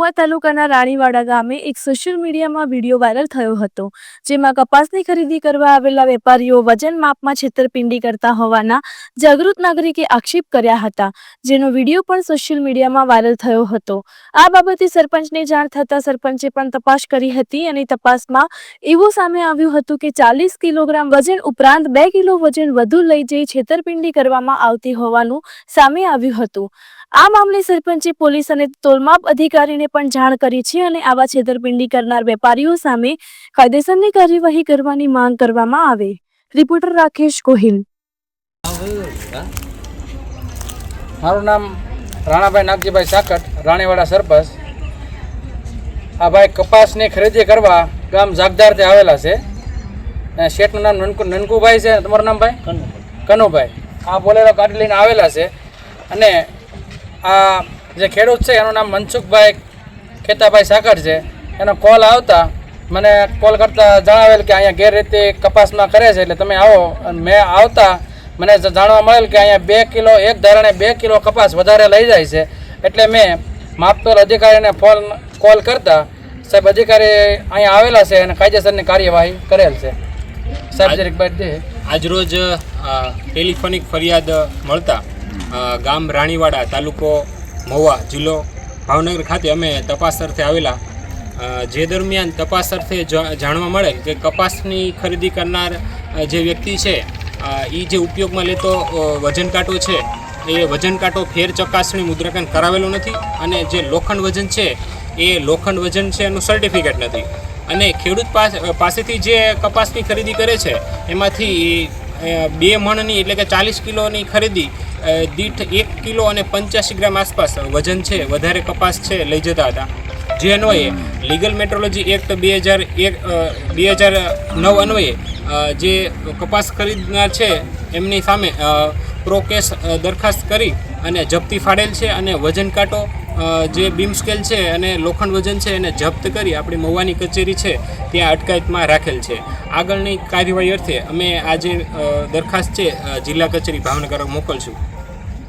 મહુવા તાલુકાના રાણીવાડા ગામે એક સોશિયલ મીડિયામાં વીડિયો વાયરલ થયો હતો, જેમાં કપાસની ખરીદી કરવા આવેલા વેપારીઓ વજન માપમાં છેતરપિંડી કરતા હોવાના જાગૃત નાગરિકે આક્ષેપ કર્યા હતા, જેનો વીડિયો પણ સોશિયલ મીડિયામાં વાયરલ થયો હતો. આ બાબતે સરપંચને જાણ થતાં સરપંચે પણ તપાસ કરી હતી અને તપાસમાં એવું સામે આવ્યું હતું કે ચાલીસ કિલોગ્રામ વજન ઉપરાંત બે કિલો વજન વધુ લઈ જઈ છેતરપિંડી કરવામાં આવતી હોવાનું સામે આવ્યું હતું. આ મામલે સરપંચે પોલીસ અને તોલમાપ અધિકારીને પણ જાણ કરી છે અને આવા છેતરપિંડી કરનાર વેપારીઓ સામે કાયદેસરની કાર્યવાહી કરવાની માંગ કરવામાં આવે. રિપોર્ટર રાકેશ ગોહિલ. મારું નામ રાણાભાઈ નાગજીભાઈ સાકટ રાણીવાડા સરપંચ. આ ભાઈ કપાસની ખરીદી કરવા ગામ જાગદારથી આવેલા છે. અને શેઠનું નામ નનકુ નનકુભાઈ છે. તમારું નામ ભાઈ? કનુભાઈ. આ બોલેરો ગાડી લઈને આવેલા છે અને આ જે ખેડૂત છે એનું નામ મનસુખભાઈ ખેતાભાઈ સાકર છે. એનો કોલ આવતા મને કોલ કરતાં જણાવેલ કે અહીંયા ગેરરીતિ કપાસમાં કરે છે એટલે તમે આવો. અને મેં આવતા મને જાણવા મળેલ કે અહીંયા બે કિલો એક ધારણે બે કિલો કપાસ વધારે લઈ જાય છે. એટલે મેં માપતોલ અધિકારીને ફોન કોલ કરતા સાહેબ અધિકારી અહીંયા આવેલા છે અને કાયદેસરની કાર્યવાહી કરેલ છે. સાહેબ દે આજરોજ ટેલિફોનિક ફરિયાદ મળતા ગામ રાણીવાડા, તાલુકો મહુવા જિલ્લો ભાવનગર ખાતે અમે તપાસ અર્થે આવેલા. જે દરમિયાન તપાસ અર્થે જાણવા મળે કે કપાસની ખરીદી કરનાર જે વ્યક્તિ છે એ જે ઉપયોગમાં લેતો વજન કાંટો છે, એ વજન કાંટો ફેર ચકાસણી મુદ્રાંકન કરાવેલો નથી અને જે લોખંડ વજન છે, એ લોખંડ વજન છે એનું સર્ટિફિકેટ નથી. અને ખેડૂત પાસે પાસેથી જે કપાસની ખરીદી કરે છે, એમાંથી બે મણની એટલે કે ચાલીસ કિલોની ખરીદી દીઠ એક કિલો અને પંચ્યાસી ગ્રામ આસપાસ વજન છે, વધારે કપાસ છે, લઈ જતા હતા. જે અન્વયે લીગલ મેટ્રોલોજી એક્ટ બે હજાર એક બે હજાર નવ અન્વયે જે કપાસ ખરીદનાર છે, એમની સામે પ્રોકેસ પ્રો કેસ દરખાસ્ત કરી અને જપ્તી ફાડેલ છે અને વજન કાંટો જે બીમ સ્કેલ છે અને લોખંડ વજન છે એને જપ્ત કરી આપણી મહુવાની કચેરી છે, ત્યાં અટકાયતમાં રાખેલ છે. આગળની કાર્યવાહી અર્થે અમે આ જે દરખાસ્ત છે જિલ્લા કચેરી ભાવનગર મોકલશું.